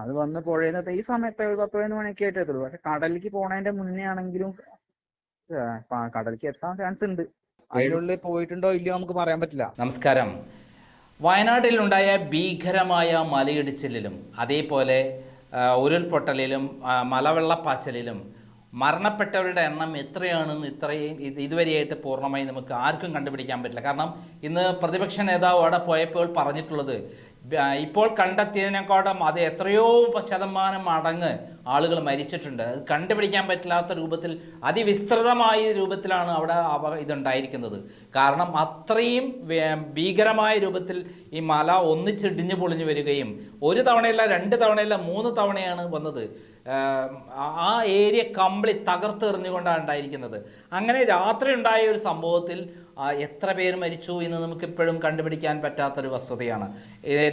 അത് വന്ന് പുഴയിൽ ഈ സമയത്ത് ഒരു പത്ത് പതിനൊന്ന് മണിയൊക്കെ ആയിട്ട് പക്ഷെ കടലിലേക്ക് പോണതിന്റെ മുന്നേ ആണെങ്കിലും കടലിലേക്ക് എത്താൻ ചാൻസ് ഉണ്ട്. അതിനുള്ളിൽ പോയിട്ടുണ്ടോ ഇല്ലയോ നമുക്ക് പറയാൻ പറ്റില്ല. നമസ്കാരം. വയനാട്ടിലുണ്ടായ ഭീകരമായ മലയിടിച്ചിലും അതേപോലെ ഉരുൾപൊട്ടലിലും മലവെള്ള മലവെള്ളപ്പാച്ചലിലും മരണപ്പെട്ടവരുടെ എണ്ണം എത്രയാണെന്ന് ഇത്രയും ഇത് ഇതുവരെയായിട്ട് പൂർണമായി നമുക്ക് ആർക്കും കണ്ടുപിടിക്കാൻ പറ്റില്ല. കാരണം ഇന്ന് പ്രതിപക്ഷ നേതാവ് അവിടെ പോയപ്പോൾ പറഞ്ഞിട്ടുള്ളത് ഇപ്പോൾ കണ്ടെത്തിയതിനേക്കാളും അത് എത്രയോ ശതമാനം മടങ്ങ് ആളുകൾ മരിച്ചിട്ടുണ്ട്. അത് കണ്ടുപിടിക്കാൻ പറ്റില്ലാത്ത രൂപത്തിൽ അതിവിസ്തൃതമായ രൂപത്തിലാണ് അവിടെ അവ ഇതുണ്ടായിരിക്കുന്നത്. കാരണം അത്രയും ഭീകരമായ രൂപത്തിൽ ഈ മല ഒന്നിച്ചിടിഞ്ഞു പൊളിഞ്ഞു വരികയും ഒരു തവണയല്ല രണ്ട് തവണയല്ല മൂന്ന് തവണയാണ് വന്നത്. ആ- ഏരിയ കംപ്ലീറ്റ് തകർത്തെറിഞ്ഞുകൊണ്ടാണ് ഉണ്ടായിരിക്കുന്നത്. അങ്ങനെ രാത്രി ഉണ്ടായ ഒരു സംഭവത്തിൽ എത്ര പേർ മരിച്ചു എന്ന് നമുക്ക് ഇപ്പോഴും കണ്ടുപിടിക്കാൻ പറ്റാത്തൊരു വസ്തുതയാണ്.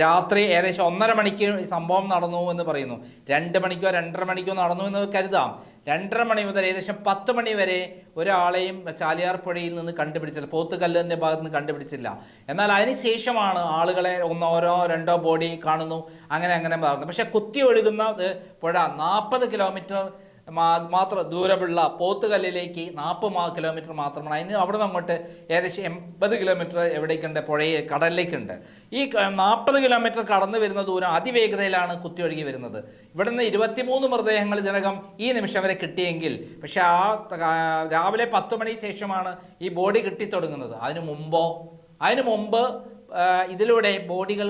രാത്രി ഏകദേശം ഒന്നര മണിക്ക് സംഭവം നടന്നു എന്ന് പറയുന്നു. രണ്ട് മണിക്കോ രണ്ടര മണിക്കോ നടന്നു എന്ന് കരുതാം. രണ്ടര മണി മുതൽ ഏകദേശം പത്ത് മണി വരെ ഒരാളെയും ചാലിയാർ പുഴയിൽ നിന്ന് കണ്ടുപിടിച്ചില്ല. പോത്തുകല്ലിന്റെ ഭാഗത്ത് നിന്ന് കണ്ടുപിടിച്ചില്ല. എന്നാൽ അതിനുശേഷമാണ് ആളുകളെ ഒന്നോരോ രണ്ടോ ബോഡി കാണുന്നു. അങ്ങനെ അങ്ങനെ മാറുന്നു പക്ഷേ കുത്തി ഒഴുകുന്ന പുഴ നാൽപ്പത് കിലോമീറ്റർ മാത്രം ദൂരമുള്ള പോത്തുകല്ലിലേക്ക് നാൽപ്പത് കിലോമീറ്റർ മാത്രമാണ്. അതിന് അവിടെ നിന്ന് അങ്ങോട്ട് ഏകദേശം എൺപത് കിലോമീറ്റർ എവിടേക്കുണ്ട്? പുഴയെ കടലിലേക്കുണ്ട്. ഈ നാൽപ്പത് കിലോമീറ്റർ കടന്നു വരുന്ന ദൂരം അതിവേഗതയിലാണ് കുത്തിയൊഴുകി വരുന്നത്. ഇവിടെ നിന്ന് ഇരുപത്തിമൂന്ന് മൃതദേഹങ്ങൾ ഇതിനകം ഈ നിമിഷം വരെ കിട്ടിയെങ്കിൽ പക്ഷേ ആ രാവിലെ പത്ത് മണി ശേഷമാണ് ഈ ബോഡി കിട്ടിത്തുടങ്ങുന്നത്. അതിനു മുമ്പോ അതിനു മുമ്പ് ഇതിലൂടെ ബോഡികൾ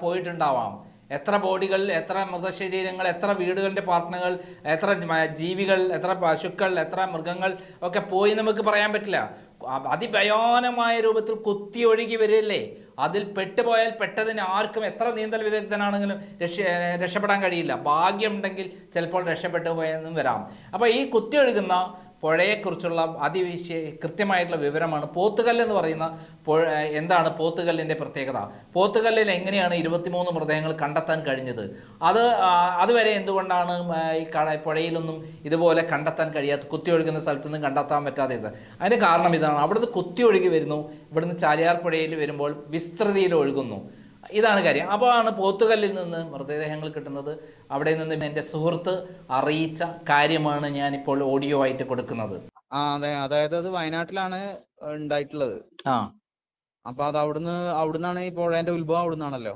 പോയിട്ടുണ്ടാവാം. എത്ര ബോഡികൾ എത്ര മൃതശരീരങ്ങൾ എത്ര വീടുകളുടെ പാർട്ട്ണുകൾ എത്ര ജീവികൾ എത്ര പശുക്കൾ എത്ര മൃഗങ്ങൾ ഒക്കെ പോയി നമുക്ക് പറയാൻ പറ്റില്ല. അതിഭയാനമായ രൂപത്തിൽ കുത്തി ഒഴുകി വരില്ലേ? അതിൽ പെട്ടുപോയാൽ പെട്ടതിന് ആർക്കും എത്ര നീന്തൽ വിദഗ്ധനാണെങ്കിലും രക്ഷ രക്ഷപ്പെടാൻ കഴിയില്ല. ഭാഗ്യമുണ്ടെങ്കിൽ ചിലപ്പോൾ രക്ഷപ്പെട്ടു പോയെന്നും വരാം. അപ്പോൾ ഈ കുത്തി ഒഴുകുന്ന പുഴയെക്കുറിച്ചുള്ള അതിവിശ കൃത്യമായിട്ടുള്ള വിവരമാണ്. പോത്തുകല്ല് എന്ന് പറയുന്ന പുഴ എന്താണ് പോത്തുകല്ലിന്റെ പ്രത്യേകത? പോത്തുകല്ലിൽ എങ്ങനെയാണ് ഇരുപത്തിമൂന്ന് മൃതദേഹങ്ങൾ കണ്ടെത്താൻ കഴിഞ്ഞത്? അത് അതുവരെ എന്തുകൊണ്ടാണ് ഈ പുഴയിലൊന്നും ഇതുപോലെ കണ്ടെത്താൻ കഴിയാത്ത കുത്തി ഒഴുകുന്ന സ്ഥലത്തൊന്നും കണ്ടെത്താൻ പറ്റാത്തത് അതിന്റെ കാരണം ഇതാണ്. അവിടുന്ന് കുത്തി ഒഴുകി വരുന്നു. ഇവിടുന്ന് ചാലിയാർ പുഴയിൽ വരുമ്പോൾ വിസ്തൃതിയിൽ ഒഴുകുന്നു. ഇതാണ് കാര്യം. അപ്പോൾ ആണ് പോത്തുകല്ലിൽ നിന്ന് മൃതദേഹങ്ങൾ കിട്ടുന്നത്. അവിടെ നിന്ന് എന്റെ സുഹൃത്ത് അറിയിച്ച കാര്യമാണ് ഞാനിപ്പോൾ ഓഡിയോ ആയിട്ട് കൊടുക്കുന്നത്. ആ അതെ. അതായത് അത് വയനാട്ടിലാണ് ഉണ്ടായിട്ടുള്ളത്. ആ. അപ്പൊ അത് അവിടുന്ന് അവിടുന്നാണ് ഈ പുഴേന്റെ ഉത്ഭവം അവിടുന്നാണല്ലോ.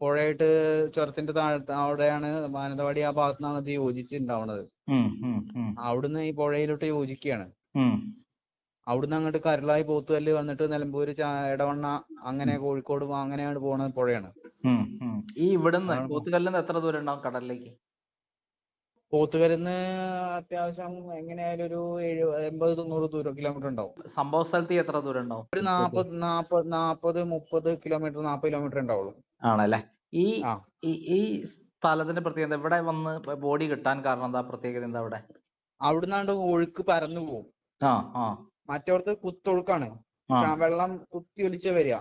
പുഴയായിട്ട് ചുരത്തിന്റെ താഴത്ത് അവിടെയാണ് മാനന്തവാടി ആ ഭാഗത്തുനിന്നാണ് അത് ഇത് യോജിച്ചിട്ടുണ്ടാവുന്നത്. അവിടുന്ന് ഈ പുഴയിലോട്ട് യോജിക്കുകയാണ്. അവിടുന്ന് അങ്ങോട്ട് കരളായി പോത്തുകല്ല് വന്നിട്ട് നിലമ്പൂര് ചാ- എടവണ്ണ അങ്ങനെ കോഴിക്കോട് അങ്ങനെയാണ് പോണ പുഴയാണ്. ഈ ഇവിടുന്ന് പോത്തുകല്ലിന്ന് എത്ര ദൂരം ഉണ്ടാവും കടലിലേക്ക്? പോത്തുകല്ലിന്ന് അത്യാവശ്യം എങ്ങനെയായാലും ഒരു എഴുപത് എൺപത് തൊണ്ണൂറ് ദൂരം കിലോമീറ്റർ ഉണ്ടാവും. സംഭവ സ്ഥലത്ത് എത്ര ദൂരം ഉണ്ടാവും? ഒരു നാപ്പത് നാപ്പത് നാപ്പത് മുപ്പത് കിലോമീറ്റർ നാപ്പത് കിലോമീറ്റർ ഉണ്ടാവുള്ളൂ. ആണല്ലേ. ഈ ഈ സ്ഥലത്തിന്റെ പ്രത്യേകത ഇവിടെ വന്ന് ബോഡി കിട്ടാൻ കാരണം എന്താ പ്രത്യേകത എന്താ അവിടെ? അവിടുന്നാണ്ട് ഒഴുക്ക് പരന്നു പോകും ആ ആ. മറ്റോടത്ത് കുത്തൊഴുക്കാണ്. വെള്ളം കുത്തി ഒലിച്ച് വരിക.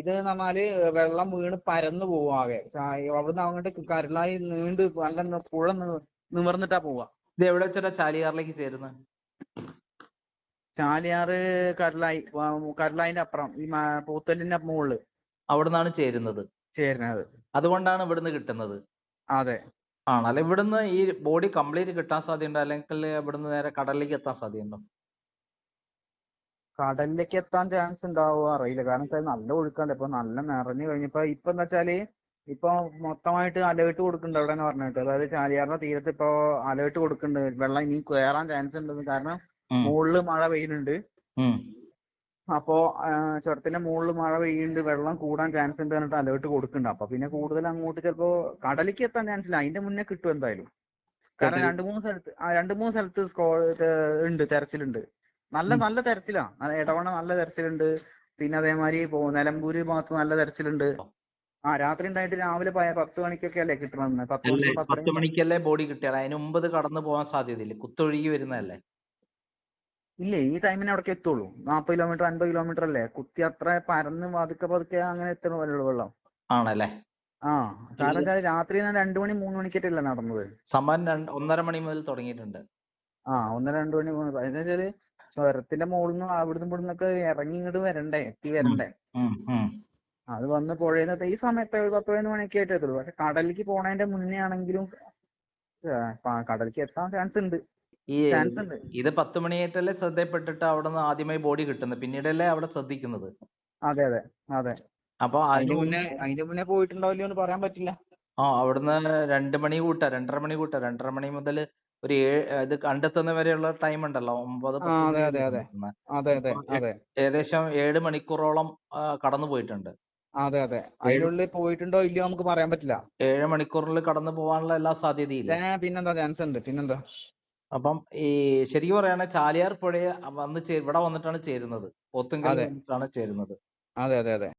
ഇത് പറഞ്ഞാൽ വെള്ളം വീണ് പരന്നു പോവും ആകെ. അവിടുന്ന് അങ്ങോട്ട് കരളായി നീണ്ട് നല്ല പുഴ നിവർന്നിട്ടാ പോവാ ഇത് എവിടെ വെച്ചിട്ടാ ചാലിയാറിലേക്ക് ചേരുന്നത് ചാലിയാറ് കരളായി കരളായിന്റെ അപ്പുറം ഈ പൂത്തലിന്റെ മുകളിൽ അവിടുന്നാണ് ചേരുന്നത്. ചേരുന്നത്. അതുകൊണ്ടാണ് ഇവിടുന്ന് കിട്ടുന്നത്. അതെ. ആണല്ലേ? ഇവിടുന്ന് ഈ ബോഡി കംപ്ലീറ്റ് കിട്ടാൻ സാധ്യതയുണ്ടോ? അല്ലെങ്കിൽ ഇവിടുന്ന് നേരെ കടലിലേക്ക് എത്താൻ സാധ്യതയുണ്ടോ? കടലിലേക്ക് എത്താൻ ചാൻസ് ഉണ്ടാവോ അറിയില്ല. കാരണം വെച്ചാൽ നല്ല ഒഴുക്കാണ്. ഇപ്പൊ നല്ല നിറഞ്ഞു കഴിഞ്ഞപ്പോ ഇപ്പൊ എന്താ വെച്ചാൽ ഇപ്പൊ മൊത്തമായിട്ട് അലേർട്ട് കൊടുക്കുന്നുണ്ട് അവിടെ എന്ന് പറഞ്ഞിട്ട്. അതായത് ചാലിയാറിന്റെ തീരത്ത് ഇപ്പൊ അലേർട്ട് കൊടുക്കുന്നുണ്ട് വെള്ളം ഇനി കയറാൻ ചാൻസ് ഉണ്ടെന്ന് കാരണം മുകളിൽ മഴ പെയ്യുന്നുണ്ട്. അപ്പോ ചുരത്തിന്റെ മുകളിൽ മഴ പെയ്യുന്നുണ്ട്. വെള്ളം കൂടാൻ ചാൻസ് ഉണ്ട് പറഞ്ഞിട്ട് അലേർട്ട് കൊടുക്കുന്നുണ്ട് അപ്പൊ പിന്നെ കൂടുതൽ അങ്ങോട്ട് ചിലപ്പോ കടലിലേക്ക് എത്താൻ ചാൻസ് ഇല്ല. അതിന്റെ മുന്നേ കിട്ടും എന്തായാലും. കാരണം രണ്ടു മൂന്ന് സ്ഥലത്ത് ആ രണ്ട് മൂന്ന് സ്ഥലത്ത് സ്കോ ഉണ്ട് തെരച്ചിലുണ്ട്. നല്ല നല്ല തെരച്ചിലാണ് ഇടവണ നല്ല തെരച്ചിലുണ്ട് പിന്നെ അതേമാതിരി നിലമ്പൂര് ഭാഗത്ത് നല്ല തെരച്ചിലുണ്ട് ആ രാത്രി ഉണ്ടായിട്ട് രാവിലെ പത്ത് മണിക്കൊക്കെ അല്ലേ കിട്ടണമെന്ന് പത്ത് മണിക്കല്ലേ ബോഡി കിട്ടിയാൽ അതിന് മുമ്പ് കടന്നു പോകാൻ സാധ്യതയില്ല. കുത്തൊഴുകി വരുന്നതല്ലേ? ഇല്ലേ ഈ ടൈമിന് അവിടേക്ക് എത്തുള്ളൂ. നാപ്പത് കിലോമീറ്റർ അൻപത് കിലോമീറ്റർ അല്ലേ? കുത്തി അത്ര പരന്ന് പതുക്കെ പതുക്കെ അങ്ങനെ എത്തണ പോലെയുള്ളൂ വെള്ളം. ആണല്ലേ? ആ കാരണം വെച്ചാൽ രാത്രി ഞാൻ രണ്ടു മണി മൂന്ന് മണിക്കൊറ്റല്ലേ നടന്നത്. സമരം ഒന്നര മണി മുതൽ തുടങ്ങിയിട്ടുണ്ട്. ആ ഒന്നര രണ്ടു മണി മൂന്ന് അതെന്ന് വെച്ചാൽ ചുരത്തിന്റെ മുകളിൽ നിന്ന് അവിടുന്ന് ഇവിടുന്നൊക്കെ ഇറങ്ങി ഇങ്ങോട്ട് വരണ്ടേ എത്തി വരണ്ടേ. അത് വന്ന് പുഴയിൽ ഈ സമയത്ത് ഒരു പത്ത് പതിനൊന്ന് മണിയൊക്കെ ആയിട്ട് എത്തുള്ളൂ പക്ഷെ കടലിലേക്ക് പോണതിന്റെ മുന്നേ ആണെങ്കിലും കടലിലേക്ക് എത്താൻ ചാൻസ് ഉണ്ട്. ഈ ചാൻസ് ഉണ്ട്. ഇത് പത്ത് മണിയായിട്ടല്ലേ ശ്രദ്ധയിൽപ്പെട്ടിട്ട് അവിടെ നിന്ന് ആദ്യമായി ബോഡി കിട്ടുന്നത്? പിന്നീടല്ലേ അവിടെ ശ്രദ്ധിക്കുന്നത്? അതെ അതെ അതെ. അപ്പൊ അതിന്റെ അതിന് മുന്നേ അതിന്റെ മുന്നേ പോയിട്ടുണ്ടാവില്ലോ എന്ന് പറയാൻ പറ്റില്ല. ആ അവിടുന്ന് രണ്ട് മണി കൂട്ട രണ്ടര മണി കൂട്ട. രണ്ടര മണി മുതൽ ഒരു ഏഴ് ഇത് കണ്ടെത്തുന്ന വരെയുള്ള ടൈം ഉണ്ടല്ലോ ഒമ്പത് ഏകദേശം ഏഴ് മണിക്കൂറോളം കടന്നു പോയിട്ടുണ്ട്. അതെ അതെ. അതിനുള്ളിൽ പോയിട്ടുണ്ടോ ഇല്ലയോ നമുക്ക് പറയാൻ പറ്റില്ല. ഏഴ് മണിക്കൂറിനുള്ളിൽ കടന്നു പോകാനുള്ള എല്ലാ സാധ്യതയില്ല? പിന്നെന്താ ചാൻസ് ഉണ്ട് പിന്നെന്താ? അപ്പം ഈ ശരിക്കും പറയുകയാണെങ്കിൽ ചാലിയാർ പുഴയെ വന്ന് ഇവിടെ വന്നിട്ടാണ് ചേരുന്നത്. പോത്തുങ്കൽ അതെ. ചേരുന്നത്. അതെ അതെ അതെ.